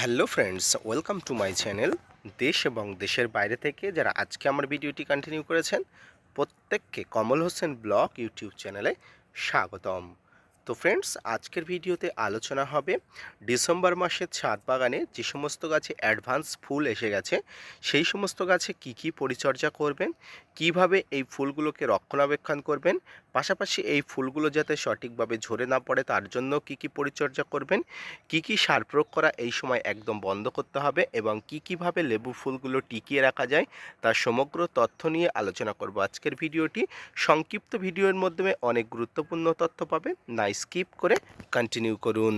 Hello friends, welcome to my channel দেশ এবং দেশের বাইরে থেকে যারা আজকে আমার ভিডিওটি কন্টিনিউ করেছেন, প্রত্যেককে কমল হোসেন ব্লগ ইউটিউব চ্যানেলে স্বাগতম। তো ফ্রেন্ডস আজকের ভিডিওতে আলোচনা হবে ডিসেম্বর মাসের ছাদ বাগানে যে সমস্ত গাছে অ্যাডভান্স ফুল এসে গেছে, সেই সমস্ত গাছে কি কি পরিচর্যা করবেন, কীভাবে এই ফুলগুলোকে রক্ষণাবেক্ষণ করবেন, পাশাপাশি এই ফুলগুলো যাতে সঠিকভাবে ঝরে না পড়ে তার জন্য কি কি পরিচর্যা করবেন, কি কি সার প্রয়োগ করা এই সময় একদম বন্ধ করতে হবে এবং কি কীভাবে লেবু ফুলগুলো টিকিয়ে রাখা যায়, তার সমগ্র তথ্য নিয়ে আলোচনা করব আজকের ভিডিওটি। সংক্ষিপ্ত ভিডিওর মাধ্যমে অনেক গুরুত্বপূর্ণ তথ্য পাবে না স্কিপ করে কন্টিনিউ করুন।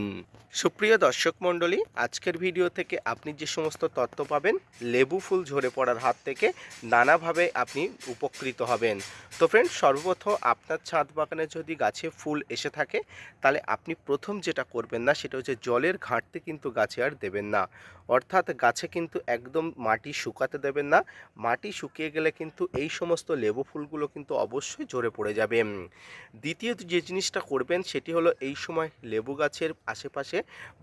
সুপ্রিয় দর্শক মণ্ডলী, আজকের ভিডিও থেকে আপনি যে সমস্ত তথ্য পাবেন, লেবু ফুল ঝরে পড়ার হাত থেকে নানাভাবে আপনি উপকৃত হবেন। তো ফ্রেন্ড সর্বপ্রথম আপনার ছাদ বাগানে যদি গাছে ফুল এসে থাকে, তাহলে আপনি প্রথম যেটা করবেন না, সেটা হচ্ছে জলের ঘাটতি কিন্তু গাছে আর দেবেন না। অর্থাৎ গাছে কিন্তু একদম মাটি শুকাতে দেবেন না, মাটি শুকিয়ে গেলে কিন্তু এই সমস্ত লেবু ফুলগুলো কিন্তু অবশ্যই ঝরে পড়ে যাবে। দ্বিতীয় যে জিনিসটা করবেন, সেটি হলো এই সময় লেবু গাছের আশেপাশে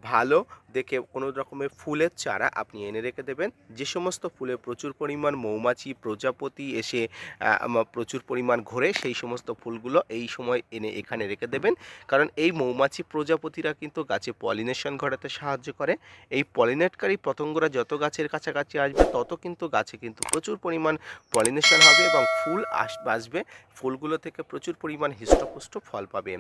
ভালো দেখে কোনো রকমের ফুলের চারা আপনি এনে রেখে দেবেন। যে সমস্ত ফুলে প্রচুর পরিমাণ মৌমাছি, প্রজাপতি এসে প্রচুর পরিমাণ ঘোরে, সেই সমস্ত ফুলগুলো এই সময় এনে এখানে রেখে দেবেন। কারণ এই মৌমাছি, প্রজাপতিরা কিন্তু গাছে পলিনেশন ঘটাতে সাহায্য করে। এই পলিনেটকারী পতঙ্গরা যত গাছের কাছাকাছি আসবে, তত কিন্তু গাছে কিন্তু প্রচুর পরিমাণ পলিনেশন হবে এবং ফুল আস আসবে ফুলগুলো থেকে প্রচুর পরিমাণ হৃষ্টপুষ্ট ফল পাবেন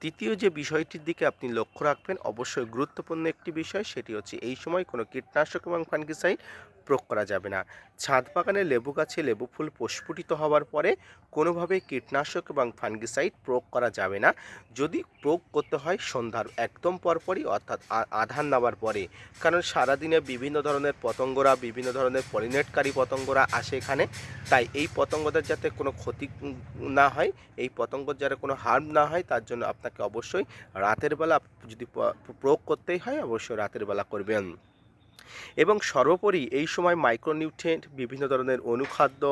তৃতীয় যে বিষয়টির দিকে আপনি লক্ষ্য রাখবেন, অবশ্যই গুরুত্বপূর্ণ একটি বিষয়, সেটি হচ্ছে এই সময় কোনো কীটনাশক এবং ফাঙ্গিসাইড প্রয়োগ করা যাবে না। ছাদ বাগানে লেবু গাছে লেবু ফুল প্রস্ফুটিত হওয়ার পরে কোনোভাবেই কীটনাশক এবং ফাঙ্গিসাইড প্রয়োগ করা যাবে না। যদি প্রয়োগ করতে হয় সন্ধ্যার একদম পরপরই, অর্থাৎ আ- আধার নামার পরে, কারণ সারাদিনে বিভিন্ন ধরনের পতঙ্গরা, বিভিন্ন ধরনের পলিনেটকারী পতঙ্গরা আসে এখানে, তাই এই পতঙ্গদের যাতে কোনো ক্ষতি না হয়, এই পতঙ্গর যাতে কোনো হার্ম না হয়, তার জন্য আপনাকে অবশ্যই রাতের বেলা যদি প্রয়োগ করতেই হয় অবশ্যই রাতের বেলা করবেন। এবং সর্বোপরি এই সময় মাইক্রোনিউট্রিয়েন্ট বিভিন্ন ধরনের অনুখাদ্য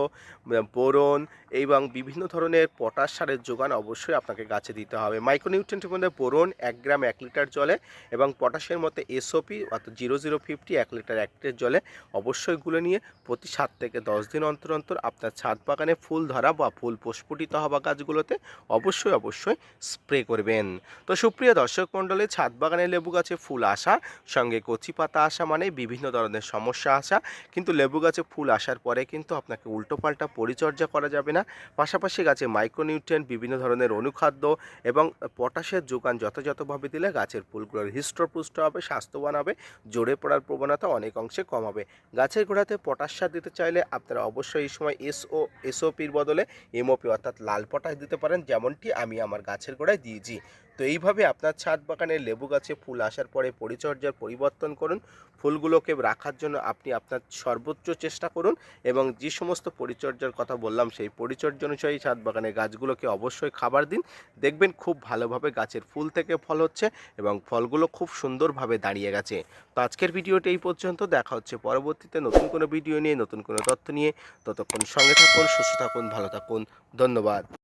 বোরন এবং বিভিন্ন ধরনের পটাশ সারের যোগান অবশ্যই আপনাকে গাছে দিতে হবে। মাইক্রোনিউট্রিয়েন্টের মধ্যে বোরন এক গ্রাম এক লিটার জলে এবং পটাশের মধ্যে এসওপি অর্থাৎ জিরো জিরো ফিফটি এক লিটার এক লিটার জলে অবশ্যই গুলে নিয়ে প্রতি সাত থেকে দশ দিন অন্তর অন্তর আপনার ছাদ বাগানে ফুল ধরা বা ফুল প্রস্ফুটিত হওয়া গাছগুলোতে অবশ্যই অবশ্যই স্প্রে করবেন। তো সুপ্রিয় দর্শক মণ্ডলে, ছাদ বাগানে লেবু গাছে ফুল আসা সঙ্গে কচি পাতা আসা মানে বিভিন্ন ধরনের সমস্যা আসা, কিন্তু লেবু গাছে ফুল আসার পরে কিন্তু আপনাকে উল্টোপাল্টা পরিচর্যা করা যাবে না। পাশাপাশি গাছে মাইক্রোনিউট্রিয়েন্ট, বিভিন্ন ধরনের অনুখাদ্য এবং পটাশের যোগান যথাযথভাবে দিলে গাছের ফুলগুলোর হৃষ্টপুষ্ট হবে, স্বাস্থ্যবান হবে জোরে পড়ার প্রবণতা অনেক অংশে কম হবে গাছের গোড়াতে পটাশ সার দিতে চাইলে আপনারা অবশ্যই এই সময় এসও, এসওপির বদলে এমওপি অর্থাৎ লাল পটাশ দিতে পারেন, যেমনটি আমি আমার গাছের গোড়ায় দিয়েছি। তো এইভাবে আপনার ছাদ বাগানে লেবু গাছে ফুল আসার পরে পরিচর্যার পরিবর্তন করুন। ফুলগুলোকে রাখার জন্য আপনি আপনার সর্বোচ্চ চেষ্টা করুন এবং যে সমস্ত পরিচর্যার কথা বললাম, সেই পরিচর্যা অনুযায়ী ছাদ বাগানে গাছগুলোকে অবশ্যই খাবার দিন। দেখবেন খুব ভালোভাবে গাছের ফুল থেকে ফল হচ্ছে এবং ফলগুলো খুব সুন্দরভাবে দাঁড়িয়ে গেছে। তো আজকের ভিডিওটি এই পর্যন্ত। দেখা হচ্ছে পরবর্তীতে নতুন কোনো ভিডিও নিয়ে, নতুন কোনো তথ্য নিয়ে। ততক্ষণ সঙ্গে থাকুন, সুস্থ থাকুন, ভালো থাকুন। ধন্যবাদ।